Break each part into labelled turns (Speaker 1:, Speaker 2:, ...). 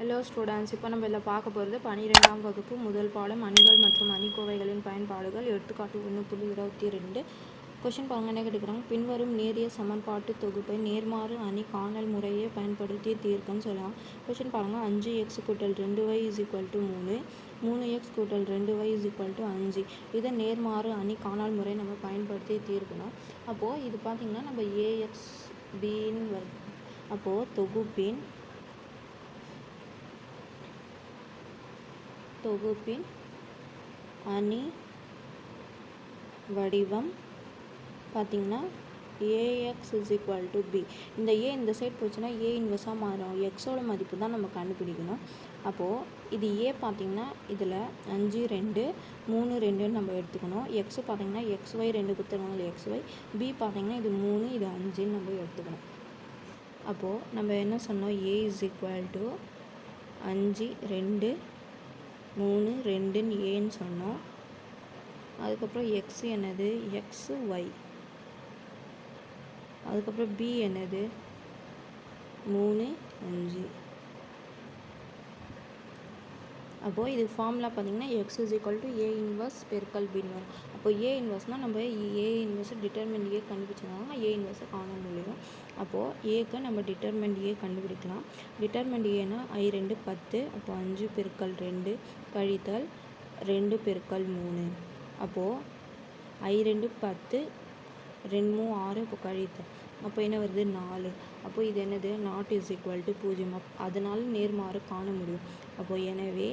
Speaker 1: Hello students இப்போ நம்ம இதில் பார்க்க போகிறது பன்னிரெண்டாம் வகுப்பு முதல் பாடம் அணிகள் மற்றும் அணிக்கோவைகளின் பயன்பாடுகள். எடுத்துக்காட்டு ஒன்று புள்ளி இருபத்தி ரெண்டு கொஷின் பாருங்க என்ன கேட்டுக்கிறாங்க? பின்வரும் நேரிய சமன்பாட்டு தொகுப்பை நேர்மாறு அணி காணல் முறையை பயன்படுத்தி தீர்க்கன்னு சொல்லலாம். கொஷின் பாருங்கள் அஞ்சு எக்ஸ் கூட்டல் ரெண்டு ஒய் இஸ் ஈக்குவல் டு மூணு. மூணு எக்ஸ் கூட்டல் ரெண்டு ஒய் இஸ் ஈக்குவல் டு அஞ்சு. இதை நேர்மாறு அணி காணல் முறை நம்ம பயன்படுத்தி தீர்க்கணும். அப்போது இது பார்த்திங்கன்னா நம்ம ஏஎக்ஸ் பின்னு அப்போது தொகுப்பின் தொகுப்பின் அணி வடிவம் பார்த்திங்கன்னா A X is equal to B இந்த ஏ இந்த சைட் போச்சுன்னா ஏ இன்வெர்ஸாக மாறும். எக்ஸோட மதிப்பு தான் நம்ம கண்டுபிடிக்கணும். அப்போது இது ஏ பார்த்திங்கன்னா இதில் அஞ்சு ரெண்டு மூணு ரெண்டுன்னு நம்ம எடுத்துக்கணும். எக்ஸு பார்த்திங்கன்னா எக்ஸ் ஒய் ரெண்டு கொடுத்துருக்காங்க எக்ஸ் ஒய் பி பார்த்திங்கன்னா இது மூணு இது அஞ்சுன்னு நம்ம எடுத்துக்கணும். அப்போது நம்ம என்ன சொன்னோம்? ஏ இஸ் ஈக்குவல் டு அஞ்சு ரெண்டு மூணு ரெண்டுன்னு ஏன்னு சொன்னோம். அதுக்கப்புறம் எக்ஸ் என்னது? எக்ஸு ஒய் அதுக்கப்புறம் பி என்னது? மூணு அஞ்சு. அப்போது இது ஃபார்முலா பார்த்தீங்கன்னா X is equal to A inverse பெருக்கல் பின்னு அப்போ ஏ இன்வர்ஸ்னால் நம்ம ஏ இன்வர்ஸ் டிட்டர்மெண்ட் ஏ கண்டுபிடிச்சதாங்க ஏ இன்வர்ஸை காண முடியும். அப்போது ஏக்கு நம்ம டிட்டர்மெண்ட் ஏ கண்டுபிடிக்கலாம். டிட்டர்மெண்ட் ஏன்னா ஐ ரெண்டு பத்து அப்போ அஞ்சு பெருக்கல் ரெண்டு கழித்தல் ரெண்டு பெருக்கல் மூணு. அப்போது ஐ ரெண்டு பத்து ரெண்டு மூணு ஆறு இப்போ கழித்தல். அப்போ என்ன வருது? நாலு. அப்போ இது என்னது? நாட் இஸ் ஈக்குவல் டு பூஜ்ஜியம். அப் அதனால நேர்மாறு காண முடியும். அப்போ எனவே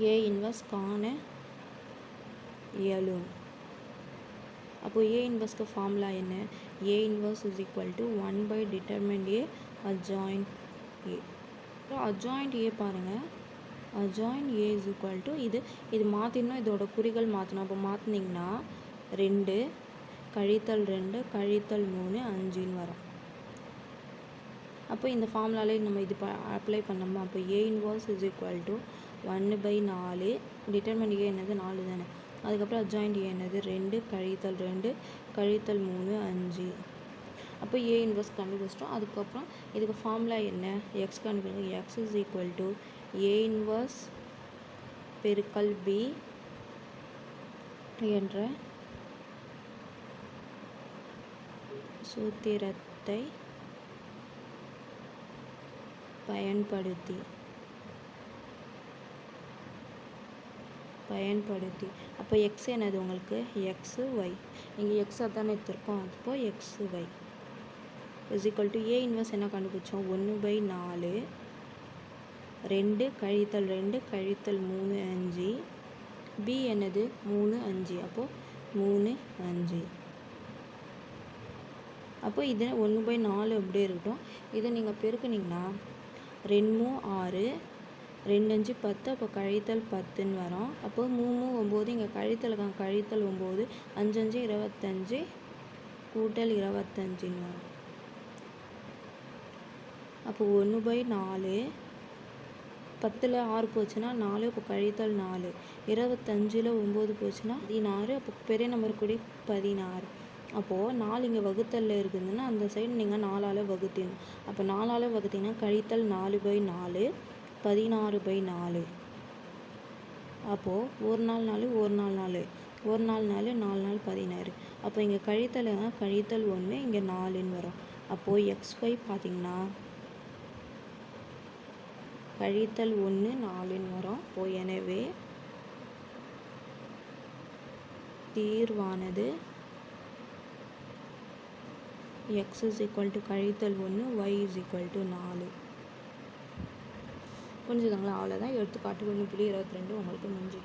Speaker 1: ஏ இன்வெர்ஸ் காண இயலும் அப்போ ஏ இன்வெர்ஸ்க்கு ஃபார்முலா என்ன? A inverse is equal to one by determinant A adjoint A adjoint adjoint A பாருங்கள் adjoint A is equal to இது இது மாற்றினோம் இதோட குறிகள் மாற்றணும் அப்போ மாற்றினீங்கன்னா ரெண்டு கழித்தல் ரெண்டு கழித்தல் மூணு அஞ்சுன்னு வரும். அப்போ இந்த ஃபார்முலாலே நம்ம இது ப அப்ளை பண்ணோமா? அப்போ A inverse is equal to ஒன்று பை நாலு. டிட்டர்மெண்ட் ஏ என்னது? நாலு தானே. அதுக்கப்புறம் அஜாயிண்ட் ஏ என்னது? ரெண்டு. கழித்தல் ரெண்டு. கழித்தல் மூணு அஞ்சு. அப்போ ஏ இன்வெர்ஸ் கண்டுபிடிச்சிட்டோம். அதுக்கப்புறம் இதுக்கு ஃபார்முலா என்ன? எக்ஸ் கண்டுபிடிச்சோம் x is equal to A inverse பெருக்கல் பி என்ற சூத்திரத்தை பயன்படுத்தி. பயன்படுத்தி. அப்போ எக்ஸ் என்னது உங்களுக்கு? எக்ஸு ஒய் இங்கே எக்ஸ் தானே எடுத்திருக்கோம். அப்போ x y is equal to A inverse என்ன கண்டுபிடிச்சோம்? ஒன்று பை நாலு. ரெண்டு கழித்தல் ரெண்டு கழித்தல் மூணு அஞ்சு. பி என்னது? மூணு அஞ்சு. அப்போது மூணு அஞ்சு. அப்போ இது ஒன்று பை நாலு அப்படியே இருக்கட்டும். இதை நீங்கள் பெருக்குனிங்கன்னா ரெண்டு ஆறு ரெண்டு அஞ்சு பத்து அப்போ கழித்தல் பத்துன்னு வரும். அப்போ மூணு ஒம்பது இங்கே கழித்தல் கழித்தல் ஒம்பது அஞ்சு அஞ்சு இருபத்தஞ்சு கூட்டல் இருபத்தஞ்சின்னு வரும். அப்போ ஒன்று பை நாலு பத்தில் ஆறு போச்சுன்னா நாலு அப்போ கழித்தல் நாலு. இருபத்தஞ்சில் ஒம்பது போச்சுன்னா பதினாறு அப்போ பெரிய நம்பர் கூடி பதினாறு. அப்போது நாலு இங்கே வகுத்தலில் இருக்குதுன்னா அந்த சைடு நீங்கள் நாலால் வகுத்திடணும் அப்போ நாலால் வகுத்தீங்கன்னா கழித்தல் நாலு பை நாலு. பதினாறு பை நாலு. அப்போது ஒரு நாள் நாலு ஒரு நாள் நாலு. ஒரு நாள் நாலு நாலு நாள் பதினாறு. அப்போ இங்கே கழித்தல் கழித்தல் ஒன்று இங்கே நாலுன்னு வரும். அப்போது எக்ஸ் ஒய் பார்த்தீங்கன்னா கழித்தல் ஒன்று நாலுன்னு வரும். அப்போ எனவே தீர்வானது எக்ஸ் இஸ் ஈக்குவல் டு கழித்தல் ஒன்று ஒய் இஸ் ஈக்குவல் டு நாலு. புரிஞ்சுதுங்களா? அவ்வளோதான் எடுத்துக்காட்டு ஒன்று புள்ளி இருபத்தி ரெண்டு உங்களுக்கு முடிஞ்சு